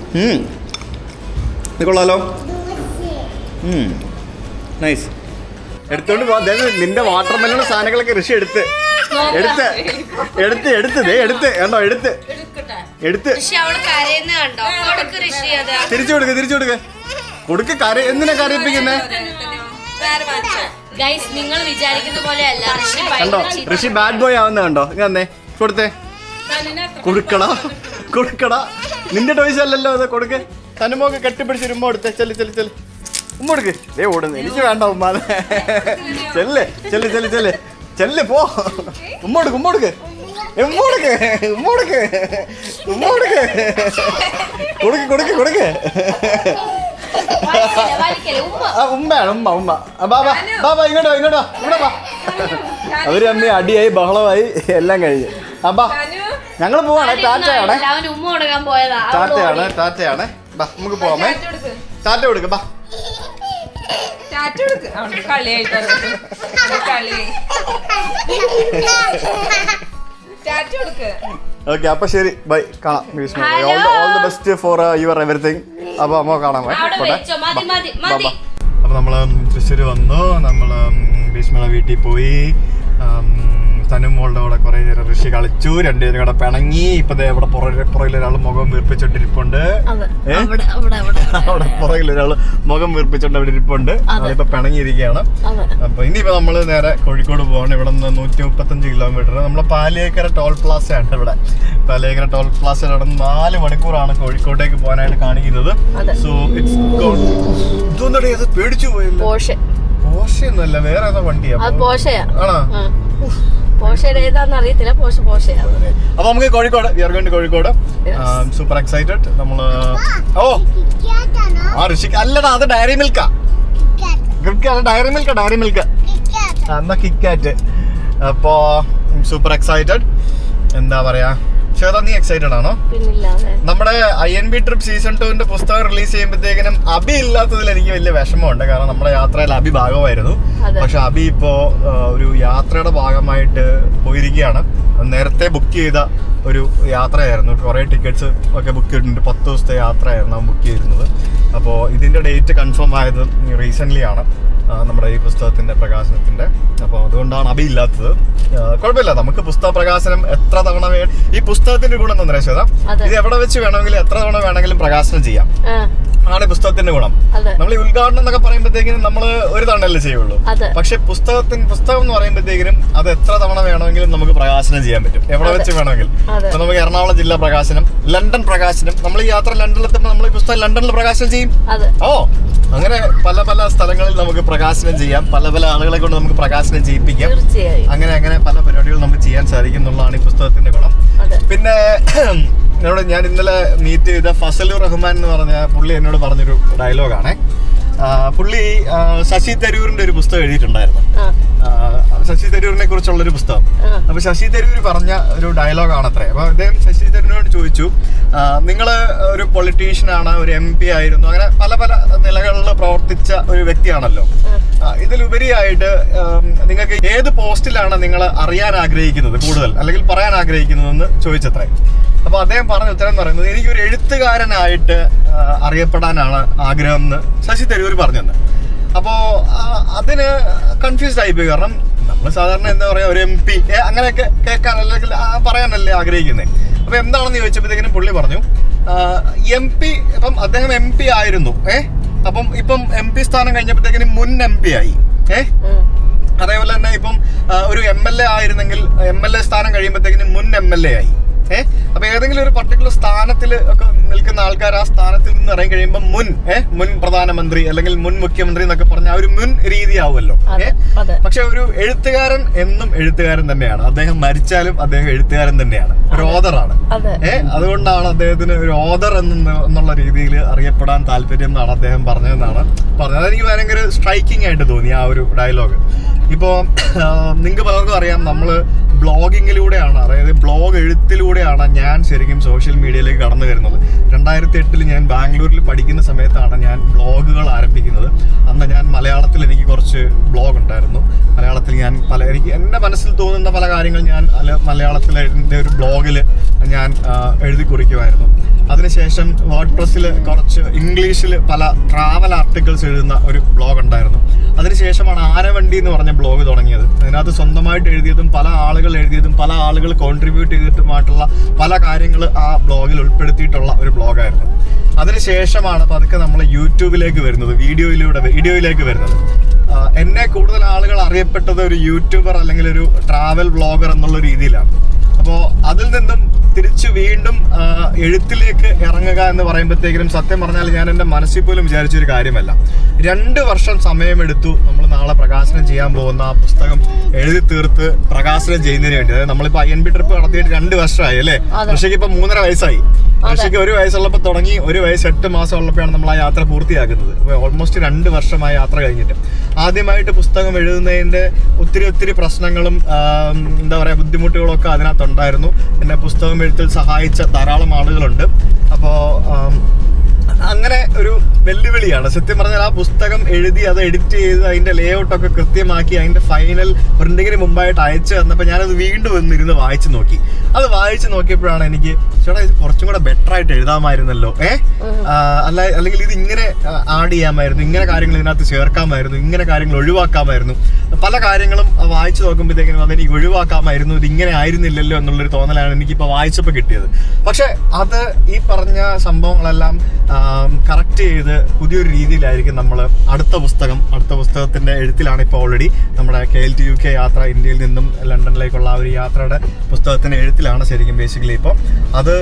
ഇത് കൊള്ളാലോ. നൈസ്. എടുത്തോണ്ട് പോവാം ദേ നിന്റെ വാട്ടർ മെലൺ സാധനങ്ങളൊക്കെ ഋഷി എടുത്ത്. എടുത്ത്. എടുത്ത് എടുത്ത്. ദേ എടുത്ത്. കണ്ടോ എടുത്ത്. എടുത്ത്. ഋഷി അവൾ കരയുന്ന കണ്ടോ? കൊടുക്ക് ഋഷി അത്. തിരിച്ചു കൊടുക്ക തിരിച്ചു കൊടുക്ക്. കൊടുക്ക് കര എന്തിനാ കരയിപ്പിക്കുന്നേ ഗൈസ് നിങ്ങൾ വിചാരിക്കുന്ന ഋഷി കണ്ടോ? ഋഷി ബാഡ് ബോയ് ആവുന്ന കണ്ടോ? ഇങ്ങന്നെ കൊടുത്തേ. കൊടുക്കടാ. കൊടുക്കടാ. നിന്റെ ടോയ്സ് അല്ലല്ലോ അത്. കൊടുക്ക്. തനുമോക്ക് കെട്ടിപ്പിടിച്ച് ഉമ്മ കൊടുത്തേ. ചെല്ലു ചെല്ലു ചെല്ലു. ഉമ്മ കൊടുക്ക്. ദേ ഓടുന്നു. എനിക്ക് വേണ്ട ഉമ്മ അത് ചെല്ല് ചെല്ല് ചെല്ല് ചെല്ല്. ചെല്ല് പോ. ഉമ്മ കൊടുക്ക് ഉമ്മ കൊടുക്ക്. ഉമ്മ കൊടുക്ക് ഉമ്മ കൊടുക്ക് ഉമ്മ കൊടുക്ക്. കൊടുക്ക് കൊടുക്ക് കൊടുക്ക്. ഉമ്മയാണ് ഉമ്മ ഉമ്മ. ബാബാ ബാബാ ഇങ്ങോട്ടോ ഇങ്ങോട്ടോ ഇവിടെ വാ. അവർ അമ്മ അടിയായി ബഹളമായി എല്ലാം കഴിഞ്ഞ്. അബ്ബാ ബാ. ഞങ്ങൾ പോവാണ് അവൾ ടാറ്റയാണ് ടാറ്റയാണ് ബാ നമുക്ക് പോവാമേ. ടാറ്റ കൊടുക്ക്. ബാ. ടാറ്റ കൊടുക്ക്. അവൾക്ക് കളിയായിട്ട് കളി ഓക്കെ അപ്പൊ ശരി. ബൈ കാണാം. Bheeshma all all the best for your everything അപ്പൊ അമ്മ കാണാം. പോട്ടെ. മതി, മതി, മതി. ബാ. അപ്പൊ നമ്മൾ തൃശ്ശൂർ വന്നു. നമ്മൾ ഭീഷ്മയുടെ വീട്ടിൽ പോയി. തനുമോളുടെ കൂടെ കുറെ നേരം ഋഷി കളിച്ചു. രണ്ടുപേരും കൂടെ പിണങ്ങി. ഇപ്പൊ ദേ ഇവിടെ പുറകിൽ പുറകിൽ ഒരാൾ മുഖം വീർപ്പിച്ചോണ്ടിരിപ്പുണ്ട്. അവിടെ അവിടെ അവിടെ. അവിടെ പുറകിൽ ഒരാൾ മുഖം വീർപ്പിച്ചോണ്ട് അവിടെ ഇരിപ്പുണ്ട്. അതിപ്പോ പിണങ്ങിയിരിക്കുകയാണ്. അപ്പൊ ഇനിയിപ്പോ നമ്മൾ നേരെ കോഴിക്കോട് പോകണം ഇവിടെ നിന്ന് നൂറ്റി മുപ്പത്തഞ്ച് കിലോമീറ്റർ നമ്മളെ പാലിയേക്കര ടോൾ പ്ലാസ ആണ് ഇവിടെ. പാലിയേക്കര ടോൾ പ്ലാസ ഇവിടെ നാല് മണിക്കൂറാണ് കോഴിക്കോട്ടേക്ക് പോകാനായിട്ട് കാണിക്കുന്നത്. സോ ഇറ്റ്സ് ഇതൊന്നടി അത് പേടിച്ചു പോയല്ലോ? പോഷെ. പോഷയൊന്നുമല്ല വേറെ ഏതോ വണ്ടിയാ? പോഷയാ. ആണോ. പോഷയുടെ ഏതാന്ന് അറിയത്തില്ല. പോഷ പോഷയാ അപ്പൊ നമുക്ക് Kozhikode we are going Kozhikode. Super excited നമ്മൾ ഓ! ആ ഋഷിക്ക് അല്ലടാ അത് diary മിൽക്കാ. Dairy milk dairy milk. എന്നാ കിക്കാറ്റ് അപ്പോ സൂപ്പർ എക്സൈറ്റഡ് എന്താ പറയാ? ശ്വേത നീ എക്സൈറ്റഡ് ആണോ? നമ്മുടെ I N B trip season ടുവിന്റെ പുസ്തകം റിലീസ് ചെയ്യുമ്പോഴത്തേക്കിനും അബി ഇല്ലാത്തതിൽ എനിക്ക് വലിയ വിഷമമുണ്ട്. കാരണം നമ്മുടെ യാത്രയിൽ അബി ഭാഗമായിരുന്നു. പക്ഷെ അബി ഇപ്പോ ഒരു യാത്രയുടെ ഭാഗമായിട്ട് പോയിരിക്കുകയാണ്. നേരത്തെ ബുക്ക് ചെയ്ത ഒരു യാത്രയായിരുന്നു. കുറേ ടിക്കറ്റ്സ് ഒക്കെ ബുക്ക് ചെയ്തിട്ടുണ്ട്. പത്ത് ദിവസത്തെ യാത്രയായിരുന്നു ബുക്ക് ചെയ്തിരുന്നത്. അപ്പോൾ ഇതിന്റെ ഡേറ്റ് കൺഫേം ആയത് റീസെന്റ് ആണ്. നമ്മുടെ ഈ പുസ്തകത്തിന്റെ പ്രകാശനത്തിന്റെ. അപ്പോൾ അതുകൊണ്ടാണ് അബി ഇല്ലാത്തത്. കുഴപ്പമില്ല. നമുക്ക് പുസ്തക പ്രകാശനം എത്ര തവണ ഈ പുസ്തകത്തിന്റെ ഗുണം എന്താ പറയുക. ഇത് എവിടെ വെച്ച് വേണമെങ്കിലും എത്ര തവണ വേണമെങ്കിലും പ്രകാശനം ചെയ്യാം. ആണ് പുസ്തകത്തിന്റെ ഗുണം. നമ്മൾ ഈ ഉദ്ഘാടനം എന്നൊക്കെ പറയുമ്പോഴത്തേക്കും നമ്മൾ ഒരു തവണയല്ലേ ചെയ്യുള്ളൂ. പക്ഷെ പുസ്തകത്തിന് പുസ്തകം എന്ന് പറയുമ്പോഴത്തേക്കിനും അത് എത്ര തവണ വേണമെങ്കിലും നമുക്ക് പ്രകാശനം ചെയ്യാൻ പറ്റും. എവിടെ വെച്ച് വേണമെങ്കിലും. ഇപ്പൊ നമുക്ക് എറണാകുളം ജില്ലാ പ്രകാശനം ലണ്ടൻ പ്രകാശനം. നമ്മൾ ഈ യാത്ര ലണ്ടനിലെത്തുമ്പോൾ നമ്മൾ ഈ പുസ്തകം ലണ്ടനിൽ പ്രകാശനം ചെയ്യും? ഓ അങ്ങനെ പല പല സ്ഥലങ്ങളിൽ നമുക്ക് പ്രകാശനം ചെയ്യാം. പല പല ആളുകളെ കൊണ്ട് നമുക്ക് പ്രകാശനം ചെയ്യിപ്പിക്കാം. അങ്ങനെ അങ്ങനെ പല പരിപാടികൾ നമുക്ക് ചെയ്യാൻ സാധിക്കും എന്നുള്ളതാണ് ഈ പുസ്തകത്തിന്റെ ഗുണം. പിന്നെ എന്നോട് ഞാൻ ഇന്നലെ മീറ്റ് ചെയ്ത ഫസലു റഹ്മാൻ എന്ന് പറഞ്ഞ പുള്ളി എന്നോട് പറഞ്ഞൊരു ഡയലോഗാണ് പുള്ളി ശശി തരൂരിന്റെ ഒരു പുസ്തകം എഴുതിയിട്ടുണ്ടായിരുന്നു. ശശി തരൂരിനെ കുറിച്ചുള്ള ഒരു പുസ്തകം. അപ്പൊ ശശി തരൂർ പറഞ്ഞ ഒരു ഡയലോഗ് അത്രേ അപ്പൊ അദ്ദേഹം ശശി തരൂരിനോട് ചോദിച്ചു നിങ്ങൾ ഒരു പൊളിറ്റീഷ്യൻ ആണ് ഒരു എം പി ആയിരുന്നു അങ്ങനെ പല പല നിലകളിൽ പ്രവർത്തിച്ച ഒരു വ്യക്തിയാണല്ലോ. ഇതിലുപരിയായിട്ട് നിങ്ങൾക്ക് ഏത് പോസ്റ്റിലാണ് നിങ്ങൾ അറിയാൻ ആഗ്രഹിക്കുന്നത് കൂടുതൽ? അല്ലെങ്കിൽ പറയാൻ ആഗ്രഹിക്കുന്നതെന്ന് ചോദിച്ചത്രേ. അപ്പൊ അദ്ദേഹം പറഞ്ഞ ഉത്തരം പറയുന്നത് എനിക്ക് ഒരു എഴുത്തുകാരനായിട്ട് അറിയപ്പെടാനാണ് ആഗ്രഹം എന്ന് ശശി തരൂർ പറഞ്ഞത് അപ്പോൾ അതിന് കൺഫ്യൂസ്ഡ് ആയിപ്പോയി. കാരണം നമ്മൾ സാധാരണ എന്താ പറയാ ഒരു എം പി അങ്ങനെയൊക്കെ കേൾക്കാൻ അല്ലെങ്കിൽ പറയാനല്ലേ ആഗ്രഹിക്കുന്നത് അപ്പൊ എന്താണെന്ന് ചോദിച്ചപ്പോഴത്തേക്കിനും പുള്ളി പറഞ്ഞു എം പി ഇപ്പം അദ്ദേഹം എം പി ആയിരുന്നു ഏ? അപ്പം ഇപ്പം എം പി സ്ഥാനം കഴിഞ്ഞപ്പോഴത്തേക്കിനും മുൻ എം പി ആയി ഏ? അതേപോലെ തന്നെ ഇപ്പം ഒരു എം എൽ എ ആയിരുന്നെങ്കിൽ എം എൽ എ സ്ഥാനം കഴിയുമ്പോഴത്തേക്കിനും മുൻ എം എൽ എ ആയി. ഏഹ് അപ്പൊ ഏതെങ്കിലും ഒരു പർട്ടിക്കുലർ സ്ഥാനത്തിൽ ഒക്കെ നിൽക്കുന്ന ആൾക്കാർ ആ സ്ഥാനത്തിൽ നിന്ന് ഇറങ്ങി കഴിയുമ്പോൾ മുൻ ഏഹ് മുൻ പ്രധാനമന്ത്രി അല്ലെങ്കിൽ മുൻ മുഖ്യമന്ത്രി എന്നൊക്കെ പറഞ്ഞ ആ ഒരു മുൻ രീതിയാവുമല്ലോ പക്ഷെ ഒരു എഴുത്തുകാരൻ എന്നും എഴുത്തുകാരൻ തന്നെയാണ്. അദ്ദേഹം മരിച്ചാലും അദ്ദേഹം എഴുത്തുകാരൻ തന്നെയാണ്. ഒരു ഓദറാണ് ഏഹ് അതുകൊണ്ടാണ് അദ്ദേഹത്തിന് ഒരു ഓദർ എന്നുള്ള രീതിയിൽ അറിയപ്പെടാൻ താല്പര്യം എന്നാണ് അദ്ദേഹം പറഞ്ഞതെന്നാണ് പറഞ്ഞത്. അതെനിക്ക് ഭയങ്കര സ്ട്രൈക്കിംഗ് ആയിട്ട് തോന്നി ആ ഒരു ഡയലോഗ് ഇപ്പോൾ നിങ്ങൾക്ക് പലർക്കും അറിയാം നമ്മൾ ബ്ലോഗിങ്ങിലൂടെയാണ് അതായത് ബ്ലോഗ് എഴുത്തിലൂടെയാണ് ഞാൻ ശരിക്കും സോഷ്യൽ മീഡിയയിലേക്ക് കടന്നു വരുന്നത്. രണ്ടായിരത്തി എട്ടിൽ ഞാൻ ബാംഗ്ലൂരിൽ പഠിക്കുന്ന സമയത്താണ് ഞാൻ ബ്ലോഗുകൾ ആരംഭിക്കുന്നത്. അന്ന് ഞാൻ മലയാളത്തിൽ എനിക്ക് കുറച്ച് ബ്ലോഗ് ഉണ്ടായിരുന്നു. മലയാളത്തിൽ ഞാൻ പല എനിക്ക് എന്റെ മനസ്സിൽ തോന്നുന്ന പല കാര്യങ്ങൾ ഞാൻ മലയാളത്തിലെ എന്റെ ഒരു ബ്ലോഗിൽ ഞാൻ എഴുതി കുറിക്കുമായിരുന്നു. അതിനുശേഷം വേർഡ് പ്രസ്സിൽ കുറച്ച് ഇംഗ്ലീഷിൽ പല ട്രാവൽ ആർട്ടിക്കിൾസ് എഴുതുന്ന ഒരു ബ്ലോഗ് ഉണ്ടായിരുന്നു. അതിനുശേഷമാണ് ആനവണ്ടി എന്ന് പറഞ്ഞ ബ്ലോഗ് തുടങ്ങിയത്. അതിനകത്ത് സ്വന്തമായിട്ട് എഴുതിയതും പല ആളുകൾ എഴുതിയതും പല ആളുകൾ കോൺട്രിബ്യൂട്ട് ചെയ്തിട്ടുമായിട്ടുള്ള പല കാര്യങ്ങൾ ആ ബ്ലോഗിൽ ഉൾപ്പെടുത്തിയിട്ടുള്ള ഒരു ബ്ലോഗായിരുന്നു അതിനുശേഷമാണ് പതുക്കെ നമ്മൾ യൂട്യൂബിലേക്ക് വരുന്നത് വീഡിയോയിലൂടെ വീഡിയോയിലേക്ക് വരുന്നത്. എന്നെ കൂടുതൽ ആളുകൾ അറിയപ്പെട്ടത് ഒരു യൂട്യൂബർ അല്ലെങ്കിൽ ഒരു ട്രാവൽ ബ്ലോഗർ എന്നുള്ള രീതിയിലാണ്. അപ്പോൾ അതിൽ നിന്നും തിരിച്ചു വീണ്ടും എഴുത്തിലേക്ക് ഇറങ്ങുക എന്ന് പറയുമ്പോഴത്തേക്കും സത്യം പറഞ്ഞാൽ ഞാൻ എന്റെ മനസ്സിൽ പോലും വിചാരിച്ചൊരു കാര്യമല്ല. രണ്ട് വർഷം സമയമെടുത്തു നമ്മൾ നാളെ പ്രകാശനം ചെയ്യാൻ പോകുന്ന ആ പുസ്തകം എഴുതി തീർത്ത് പ്രകാശനം ചെയ്യുന്നതിന് വേണ്ടി. അതായത് നമ്മളിപ്പോൾ ഐ എൻ ബി ട്രിപ്പ് നടത്തിയിട്ട് രണ്ട് വർഷമായി അല്ലേ? പക്ഷേ ഇപ്പം മൂന്നര വയസ്സായി. ഋഷിക്ക് ഒരു വയസ്സുള്ളപ്പോൾ തുടങ്ങി ഒരു വയസ്സ് എട്ട് മാസം ഉള്ളപ്പോഴാണ് നമ്മൾ ആ യാത്ര പൂർത്തിയാക്കുന്നത്. ഓൾമോസ്റ്റ് രണ്ട് വർഷമായ യാത്ര കഴിഞ്ഞിട്ട്. ആദ്യമായിട്ട് പുസ്തകം എഴുതുന്നതിന്റെ ഒത്തിരി ഒത്തിരി പ്രശ്നങ്ങളും എന്താ പറയുക ബുദ്ധിമുട്ടുകളൊക്കെ അതിനകത്തുണ്ടായിരുന്നു. എന്നെ പുസ്തകം എഴുത്തിൽ സഹായിച്ച ധാരാളം ആളുകളുണ്ട്. അപ്പോൾ അങ്ങനെ ഒരു വെല്ലുവിളിയാണ്. സത്യം പറഞ്ഞാൽ ആ പുസ്തകം എഴുതി അത് എഡിറ്റ് ചെയ്ത് അതിന്റെ ലേഔട്ട് ഒക്കെ കൃത്യമാക്കി അതിന്റെ ഫൈനൽ പ്രിന്റിങ്ങിന് മുമ്പായിട്ട് അയച്ചു തന്നപ്പോൾ ഞാനത് വീണ്ടും വന്നിരുന്ന് വായിച്ചു നോക്കി. അത് വായിച്ചു നോക്കിയപ്പോഴാണ് എനിക്ക് ചേട്ടാ ഇത് കുറച്ചും കൂടെ ബെറ്റർ ആയിട്ട് എഴുതാമായിരുന്നല്ലോ. ഏ? അല്ല അല്ലെങ്കിൽ ഇത് ഇങ്ങനെ ആഡ് ചെയ്യാമായിരുന്നു ഇങ്ങനെ കാര്യങ്ങൾ ഇതിനകത്ത് ചേർക്കാമായിരുന്നു ഇങ്ങനെ കാര്യങ്ങൾ ഒഴിവാക്കാമായിരുന്നു. പല കാര്യങ്ങളും വായിച്ചു നോക്കുമ്പോഴത്തേക്കിനും അതെനിക്ക് ഒഴിവാക്കാമായിരുന്നു ഇത് ഇങ്ങനെ ആയിരുന്നില്ലല്ലോ എന്നുള്ളൊരു തോന്നലാണ് എനിക്കിപ്പോൾ വായിച്ചപ്പോൾ കിട്ടിയത്. പക്ഷെ അത് ഈ പറഞ്ഞ സംഭവങ്ങളെല്ലാം കറക്റ്റ് ചെയ്ത് പുതിയൊരു രീതിയിലായിരിക്കും നമ്മൾ അടുത്ത പുസ്തകം അടുത്ത പുസ്തകത്തിന്റെ എഴുത്തിലാണ് ഇപ്പോൾ ഓൾറെഡി നമ്മുടെ K L T U K യാത്ര ഇന്ത്യയിൽ നിന്നും ലണ്ടനിലേക്കുള്ള ആ ഒരു യാത്രയുടെ പുസ്തകത്തിന്റെ എഴുത്തിലാണ് ശരിക്കും ബേസിക്കലി ഇപ്പോൾ അത്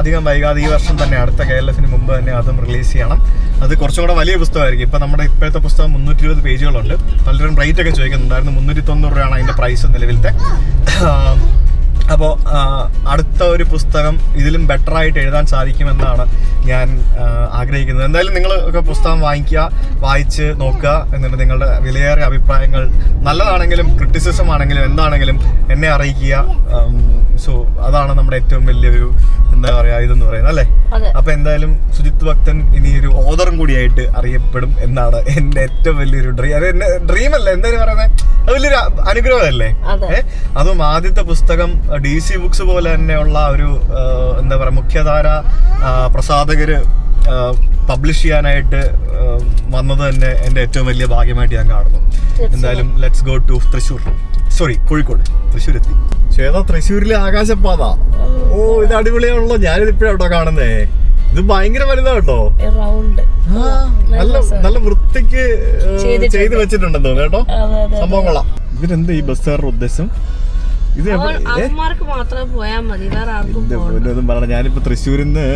അധികം വൈകാതെ ഈ വർഷം തന്നെ അടുത്ത കെ എൽ എഫിന് മുമ്പ് തന്നെ അതും റിലീസ് ചെയ്യണം. അത് കുറച്ചും കൂടെ വലിയ പുസ്തകമായിരിക്കും. ഇപ്പോൾ നമ്മുടെ ഇപ്പോഴത്തെ പുസ്തകം മുന്നൂറ്റി ഇരുപത് പേജുകളുണ്ട്. പലരും റേറ്റ് ഒക്കെ ചോദിക്കുന്നുണ്ടായിരുന്നു. മുന്നൂറ്റി തൊണ്ണൂറ് രൂപയാണ് അതിന്റെ പ്രൈസ് നിലവിലത്തെ. അപ്പോൾ അടുത്ത ഒരു പുസ്തകം ഇതിലും ബെറ്റർ ആയിട്ട് എഴുതാൻ സാധിക്കുമെന്നാണ് ഞാൻ ആഗ്രഹിക്കുന്നത്. എന്തായാലും നിങ്ങൾ ഒക്കെ പുസ്തകം വാങ്ങിക്കുക വായിച്ച് നോക്കുക എന്നിട്ട് നിങ്ങളുടെ വിലയേറിയ അഭിപ്രായങ്ങൾ നല്ലതാണെങ്കിലും ക്രിറ്റിസിസം ആണെങ്കിലും എന്താണെങ്കിലും എന്നെ അറിയിക്കുക. സോ അതാണ് നമ്മുടെ ഏറ്റവും വലിയൊരു എന്താ പറയാ ഇതെന്ന് പറയുന്നത് അല്ലേ. അപ്പൊ എന്തായാലും സുജിത് ഭക്തൻ ഇനി ഒരു ഓദറും കൂടിയായിട്ട് അറിയപ്പെടും എന്നാണ് എന്റെ ഏറ്റവും വലിയൊരു ഡ്രീം അത് എന്നെ ഡ്രീം അല്ല എന്തായാലും പറയുന്നത് അത് വലിയൊരു അനുഗ്രഹമല്ലേ? അതെ. ആദ്യത്തെ പുസ്തകം ഡി സി ബുക്സ് പോലെ തന്നെയുള്ള ഒരു എന്താ പറയാ മുഖ്യധാര പ്രസാധകര് പബ്ലിഷ് ചെയ്യാനായിട്ട് വന്നത് തന്നെ എന്റെ ഏറ്റവും വലിയ ഭാഗ്യമായിട്ട് ഞാൻ കാണുന്നു. എന്തായാലും let's go to Thrissur. Sorry Kozhikode. Thrissur എത്തി ചേതാ തൃശ്ശൂരിലെ ആകാശപാത? ഓ ഇത് അടിപൊളിയാണല്ലോ. ഞാനിത് ഇപ്പോഴാട്ടോ കാണുന്നേ. ഇത് ഭയങ്കര വലുതാ കേട്ടോ. നല്ല നല്ല വൃത്തിക്ക്. ചെയ്ത് വെച്ചിട്ടുണ്ടെന്ന് തോന്നുന്നു കേട്ടോ. സംഭവങ്ങളാ ഇവരെന്ത് സംഭവം കൊള്ളാം. ഇതിനെന്താ ഈ ബസ്സുകാരുടെ ഉദ്ദേശം? ഇത് പറയണ ഞാനിപ്പോ തൃശ്ശൂരിൽ നിന്ന്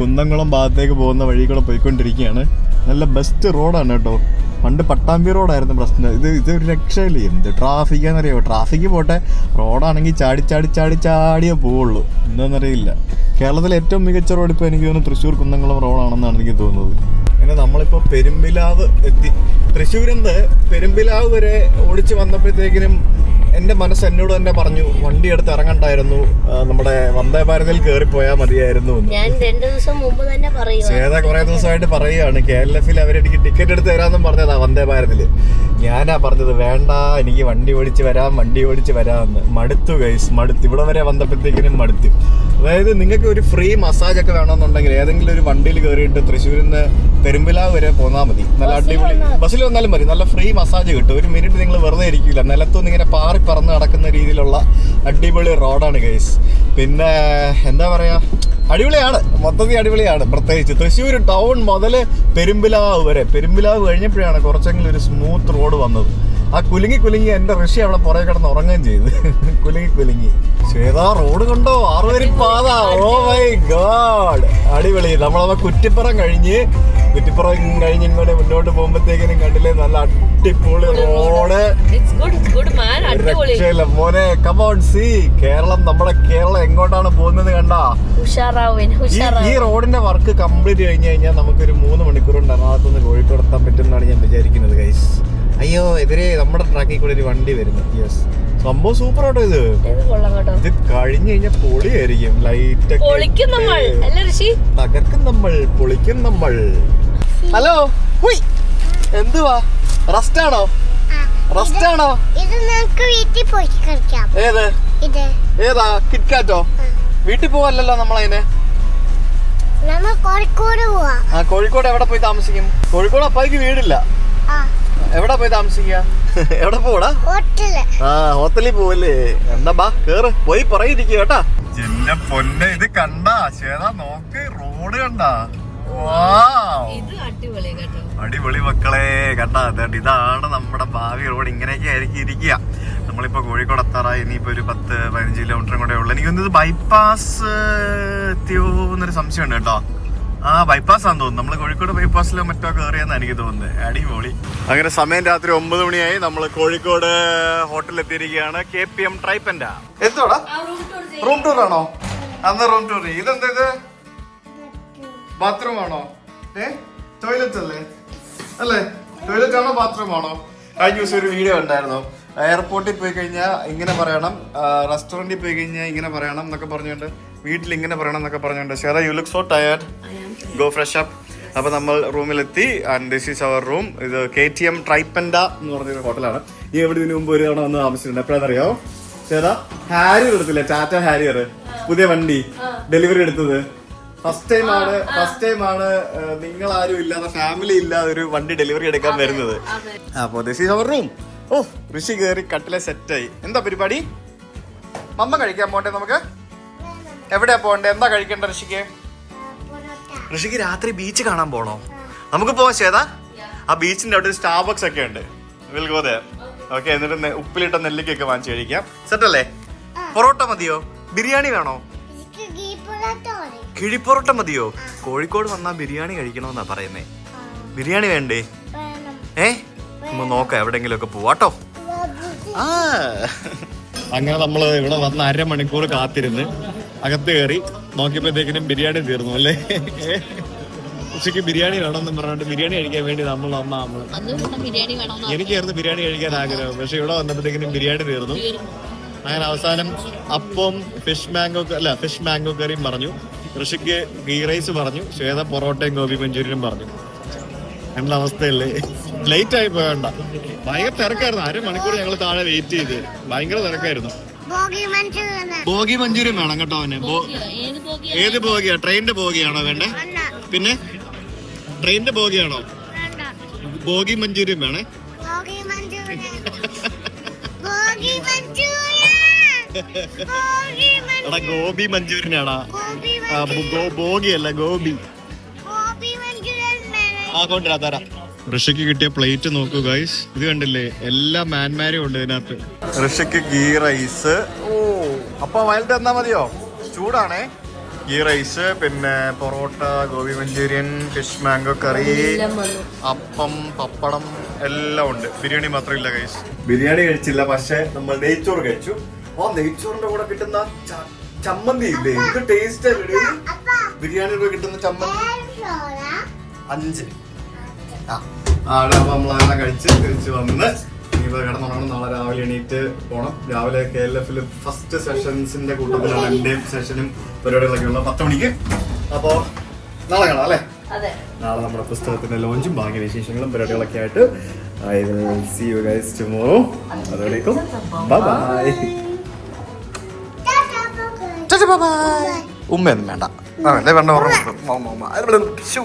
കുന്നംകുളം ഭാഗത്തേക്ക് പോകുന്ന വഴി കൂടെ പോയിക്കൊണ്ടിരിക്കുകയാണ്. നല്ല ബെസ്റ്റ് റോഡാണ് കേട്ടോ. പണ്ട് പട്ടാമ്പി റോഡായിരുന്നു പ്രശ്നം. ഇത് ഇത് ഒരു രക്ഷയില്ല? എന്ത് ട്രാഫിക്കാന്നറിയോ? ട്രാഫിക്ക് പോട്ടെ. റോഡാണെങ്കിൽ ചാടി ചാടി ചാടി ചാടിയേ പോവുള്ളൂ. എന്താണെന്നറിയില്ല കേരളത്തിലെ ഏറ്റവും മികച്ച റോഡ് ഇപ്പോൾ എനിക്ക് തോന്നുന്നു തൃശ്ശൂർ കുന്നംകുളം റോഡാണെന്നാണ് എനിക്ക് തോന്നുന്നത്. അങ്ങനെ നമ്മളിപ്പോൾ പെരുമ്പിലാവ് എത്തി. തൃശ്ശൂരിൽ നിന്ന് പെരുമ്പിലാവ് വരെ ഓടിച്ച് വന്നപ്പോഴത്തേക്കിനും എന്റെ മനസ്സ് എന്നോട് തന്നെ പറഞ്ഞു വണ്ടി എടുത്ത് ഇറങ്ങണ്ടായിരുന്നു. നമ്മുടെ വന്ദേ ഭാരതിൽ കയറി പോയാൽ മതിയായിരുന്നു ഞാൻ രണ്ടു ദിവസം മുമ്പ് തന്നെ ശ്വേത കുറെ ദിവസമായിട്ട് പറയുകയാണ്. കെ എൽ എഫിൽ അവരെനിക്ക് ടിക്കറ്റ് എടുത്ത് തരാമെന്നും പറഞ്ഞതാ വന്ദേ ഭാരതിൽ ഞാനാ പറഞ്ഞത് വേണ്ട എനിക്ക് വണ്ടി ഓടിച്ച് വരാം വണ്ടി ഓടിച്ച് വരാമെന്ന്. മടുത്തു ഗൈസ് മടുത്തു. ഇവിടെ വരെ വന്നപ്പോഴത്തേക്കിനും മടുത്തു. അതായത് നിങ്ങൾക്ക് ഒരു ഫ്രീ മസാജ് ഒക്കെ വേണമെന്നുണ്ടെങ്കിൽ ഏതെങ്കിലും ഒരു വണ്ടിയിൽ കയറിയിട്ട് തൃശ്ശൂരിൽ നിന്ന് പെരുമ്പിലാവ് വരെ പോന്നാൽ മതി. നല്ല അടിപൊളി ബസ്സിൽ വന്നാലും മതി. നല്ല ഫ്രീ മസാജ് കിട്ടും. ഒരു മിനിറ്റ് നിങ്ങൾ വെറുതെ ഇരിക്കില്ല നിലത്തുനിന്ന് ഇങ്ങനെ പാറി പറന്ന് നടക്കുന്ന രീതിയിലുള്ള അടിപൊളി റോഡാണ് ഗൈസ്. പിന്നെ എന്താ പറയുക അടിപൊളിയാണ്. മൊത്തത്തിൽ അടിപൊളിയാണ്. പ്രത്യേകിച്ച് തൃശ്ശൂർ ടൗൺ മുതൽ പെരുമ്പിലാവ് വരെ. പെരുമ്പിലാവ് കഴിഞ്ഞപ്പോഴാണ് കുറച്ചെങ്കിലും ഒരു സ്മൂത്ത് റോഡ് വന്നത്. ആ കുലുങ്ങി കുലുങ്ങി എന്റെ ഋഷി അവിടെ പുറകെ കിടന്ന് ഉറങ്ങുകയും ചെയ്ത്. കുലുങ്ങി കുലുങ്ങി. ശ്വേതാ റോഡ് കണ്ടോ? ആറുവരി പാത. ഓ മൈ ഗാഡ് അടിപൊളി. നമ്മളവ കുറ്റിപ്പുറം കഴിഞ്ഞ് കുറ്റിപ്പുറം കഴിഞ്ഞ് ഇങ്ങോട്ട് മുന്നോട്ട് പോകുമ്പോഴത്തേക്കിനും കണ്ടില്ലേ? നല്ല അടിപൊളി റോഡ് രക്ഷയില്ല മോനെ. കമോൺ സി കേരളം നമ്മുടെ കേരളം എങ്ങോട്ടാണ് പോകുന്നത് കണ്ടാ? ഈ റോഡിന്റെ വർക്ക് കംപ്ലീറ്റ് കഴിഞ്ഞ് കഴിഞ്ഞാൽ നമുക്കൊരു മൂന്ന് മണിക്കൂർ കൊണ്ട് എറണാകുളത്ത് നിന്ന് കോഴിക്കോട് എത്താൻ പറ്റും എന്നാണ് ഞാൻ വിചാരിക്കുന്നത് ഗൈസ് അയ്യോ എതിരെ നമ്മുടെ ട്രാക്കിൽ കൂടെ ഒരു വണ്ടി വരുന്നു. യെസ് സംഭവം സൂപ്പർ ആട്ടോ ഇത്. ഇത് കഴിഞ്ഞു കേട്ടോ. ഇത് കഴിഞ്ഞ് കഴിഞ്ഞാൽ പൊളിയായിരിക്കും. ലൈറ്റ് പൊളിക്കും നമ്മൾ. തകർക്കും നമ്മൾ. പൊളിക്കും നമ്മൾ. ഹലോ? ഹുയ്. എന്തുവാ? റെസ്റ്റ് ആണോ? ആ, റെസ്റ്റ് ആണോ? ഇത് നമുക്ക് വീട്ടിൽ പോയി കളിക്കാം. ഏത്? ഇത്. ഏതാ? കിറ്റ്കാറ്റോ വീട്ടിൽ പോവല്ലോ നമ്മളതിനെ. കോഴിക്കോട് പോവാ. ആ കോഴിക്കോട് എവിടെ പോയി താമസിക്കും? കോഴിക്കോട് അപ്പായിക്ക് വീടില്ല. ആ. എവിടെ പോയി താമസിക്കുക എവിടെ പോടാ? ഹോട്ടൽ. ആ ഹോട്ടലിൽ പോവല്ലേ. എന്താ ബാ കേറ്. പോയി പറയിരിക്കുക കേട്ടാ. ജില്ല പൊന്നെ ഇത് കണ്ടാ? ചേതാ നോക്ക് റോഡ് കണ്ടാ. ഇത് അടിപൊളി അടിപൊളി മക്കളെ കണ്ടാ? ഇതാണ് നമ്മുടെ ഭാവി റോഡ്. ഇങ്ങനെയൊക്കെ ആയിരിക്കും ഇരിക്കുക. നമ്മളിപ്പോ കോഴിക്കോട് എത്താറായി. ഇനിയിപ്പോ ഒരു പത്ത് പതിനഞ്ച് കിലോമീറ്ററും കൂടെ ഉള്ളു. എനിക്ക് തോന്നുന്നത് ബൈപ്പാസ് എത്തിയോ എന്നൊരു സംശയമുണ്ട് കേട്ടോ. ആ ബൈപ്പാസ് ആണെന്ന് തോന്നുന്നു. നമ്മൾ കോഴിക്കോട് ബൈപ്പാസിലോ മറ്റോ കയറിയെന്ന് എനിക്ക് തോന്നുന്നത്. അടിപൊളി. അങ്ങനെ സമയം രാത്രി ഒമ്പത് മണിയായി. നമ്മൾ കോഴിക്കോട് ഹോട്ടലിൽ എത്തിയിരിക്കുകയാണ് കെ പി എം ട്രൈപ്പൻഡ എന്തോടാ റൂം ടൂർ ആണോ? അന്ന് റൂം ടൂർ ഇതെന്താ ഇത്? ബാത്റൂം ആണോ? ഏ? ടോയ്ലറ്റ് അല്ലേ? അല്ലേ? ടോയ്ലറ്റ് ആണോ ബാത്റൂം ആണോ? കഴിഞ്ഞ ദിവസം ഒരു വീഡിയോ ഉണ്ടായിരുന്നു എയർപോർട്ടിൽ പോയി കഴിഞ്ഞാൽ ഇങ്ങനെ പറയണം. റെസ്റ്റോറന്റിൽ പോയി കഴിഞ്ഞാൽ ഇങ്ങനെ പറയണം എന്നൊക്കെ പറഞ്ഞുകൊണ്ട് വീട്ടിൽ ഇങ്ങനെ പറയണം എന്നൊക്കെ പറഞ്ഞുകൊണ്ട്. ഷെറ you look so tired go fresh up അപ്പോൾ നമ്മൾ റൂമിലെത്തി and this is our room ഇത് കെ ടി എം ട്രൈപ്പൻഡ എന്ന് പറഞ്ഞൊരു ഹോട്ടലാണ് ഈ എവിടെ ഇതിനു മുമ്പ് ഒരു തവണ വന്ന് താമസിച്ചിട്ടുണ്ട്. എപ്പോഴാണെന്നറിയോ? ചേതാ ഹാരിയർ എടുത്തില്ലേ? ടാറ്റ ഹാരിയർ പുതിയ വണ്ടി. ഡെലിവറി എടുത്തത്. ഫസ്റ്റ് ടൈം ആണ് ഫസ്റ്റ് ടൈം ആണ് നിങ്ങൾ ആരും ഇല്ലാതെ ഫാമിലി ഇല്ലാതെ ഒരു വണ്ടി ഡെലിവറി എടുക്കാൻ വരുന്നത്. അപ്പോ ദിസ് ഈസ് അവർ റൂം ഓ ഋഷി കയറി കട്ടിലെ സെറ്റായി എന്താ പരിപാടി? മമ്മ കഴിക്കാൻ പോണ്ടേ നമുക്ക്? എവിടെയാ പോണ്ടേ എന്താ കഴിക്കണ്ട ഋഷിക്ക്? ഋഷിക്ക് രാത്രി ബീച്ച് കാണാൻ പോണോ? നമുക്ക് പോവാം ശ്വേത. ആ ബീച്ചിന്റെ അവിടെ ഒരു സ്റ്റാർബക്സ് ഒക്കെ ഉണ്ട്. Will go there. ഓക്കെ എന്നിട്ട് ഉപ്പിലിട്ട നെല്ലിക്കൊക്കെ വാങ്ങിച്ചു കഴിക്കാം. സെറ്റല്ലേ പൊറോട്ട മതിയോ? ബിരിയാണി വേണോ? കിഴിപ്പൊറോട്ട മതിയോ? കോഴിക്കോട് വന്നാൽ ബിരിയാണി കഴിക്കണമെന്നാ പറയുന്നേ. ബിരിയാണി വേണ്ടേ? വേണം. ഏ? നമ്മ നോക്കാം എവിടെങ്കിലും ഒക്കെ പോവാട്ടോ ആ. അങ്ങനെ നമ്മൾ ഇവിടെ വന്ന് അരമണിക്കൂർ കാത്തിരുന്ന് അകത്ത് കയറി നോക്കിയപ്പോഴത്തേക്കിനും ബിരിയാണി തീർന്നു അല്ലേ? ഉച്ചയ്ക്ക് ബിരിയാണി വേണമെന്ന് പറഞ്ഞിട്ട് ബിരിയാണി കഴിക്കാൻ വേണ്ടി നമ്മൾ വേണമെന്ന് എനിക്കായിരുന്നു ബിരിയാണി കഴിക്കാൻ ആഗ്രഹം പക്ഷെ ഇവിടെ വന്നപ്പോഴത്തേക്കിനും ബിരിയാണി തീർന്നു. അങ്ങനെ അവസാനം അപ്പം ഫിഷ് മാംഗോ അല്ല ഫിഷ് മാംഗോ കറിയും പറഞ്ഞു. ഋഷിക്ക് ഗീ റൈസ് പറഞ്ഞു ശ്വേത പൊറോട്ടയും ഗോപി മഞ്ചൂരിയനും പറഞ്ഞു. എന്ന അവസ്ഥയല്ലേ? ലേറ്റ് ആയി പോയണ്ട ഭയങ്കര തിരക്കായിരുന്നു. അര മണിക്കൂർ ഞങ്ങൾ താഴെ വെയിറ്റ് ചെയ്ത്. ഭയങ്കര തിരക്കായിരുന്നു. ബോഗി മഞ്ചൂരിയൻ വേണം കേട്ടോ അവന്. ഏത് ബോഗിയാ? ട്രെയിനിന്റെ ബോഗിയാണോ വേണ്ടേ? പിന്നെ? ട്രെയിനിന്റെ ബോഗിയാണോ? ബോഗി മഞ്ചൂരിയൻ വേണേ. എടാ ഗോപി മഞ്ചൂരിയനാടാ ഗോപി ആ, ബു- ഗോ- ബോഗി അല്ല ഗോപി ആ കൊണ്ടുവരാ തരാം. ഋഷിക്ക് കിട്ടിയ പ്ലേറ്റ് നോക്കൂ ഗൈസ് ഇത് കണ്ടില്ലേ? എല്ലാ മാൻമാരും ഉണ്ട് ഇതിനകത്ത്. ഋഷിക്ക് ഗീ റൈസ്. ഓ. അപ്പൊ വയലിന്റെ തന്നാ മതിയോ? ചൂടാണേ. ഗീ റൈസ് പിന്നെ parotta gobi Manchurian fish mango curry അപ്പം പപ്പടം എല്ലാം ഉണ്ട്. ബിരിയാണി മാത്രമില്ല കൈസ് ബിരിയാണി കഴിച്ചില്ല പക്ഷെ നമ്മൾ നെയ്ച്ചോറ് കഴിച്ചു. ആ നെയ്ച്ചോറിന്റെ കൂടെ കിട്ടുന്ന ചമ്മന്തി ഇല്ലേ? എന്ത് ടേസ്റ്റ് അല്ലേ അപ്പ. ബിരിയാണിയുടെ കൂടെ കിട്ടുന്ന ചമ്മന്തി? അഞ്ച്. ആ. ആടെ നമ്മളെല്ലാം കഴിച്ച് കഴിച്ച് തിരിച്ചു വന്ന് ഇനിയിപ്പോ കിടന്നുറങ്ങണം. നാളെ രാവിലെ എണീറ്റ് പോണം. രാവിലെ കെ എൽ എഫിൽ ഫസ്റ്റ് സെഷൻസിന്റെ കൂട്ടത്തിലാണ് എന്റെയും സെഷനും പരിപാടികളൊക്കെ ഉള്ളത്. പത്ത് മണിക്ക്. അപ്പോ നാളെ കാണാം അല്ലേ? അതെ. നാളെ നമ്മുടെ പുസ്തകത്തിന്റെ ലോഞ്ചും ഭാഗ്യ വിശേഷങ്ങളും പരിപാടികളൊക്കെ ആയിട്ട്. I will see you guys tomorrow അതുവരേക്കും. ബൈ ബൈ ഉമ്മയൊന്നും വേണ്ട. ആ അല്ലേ വേണ്ട ഷൂ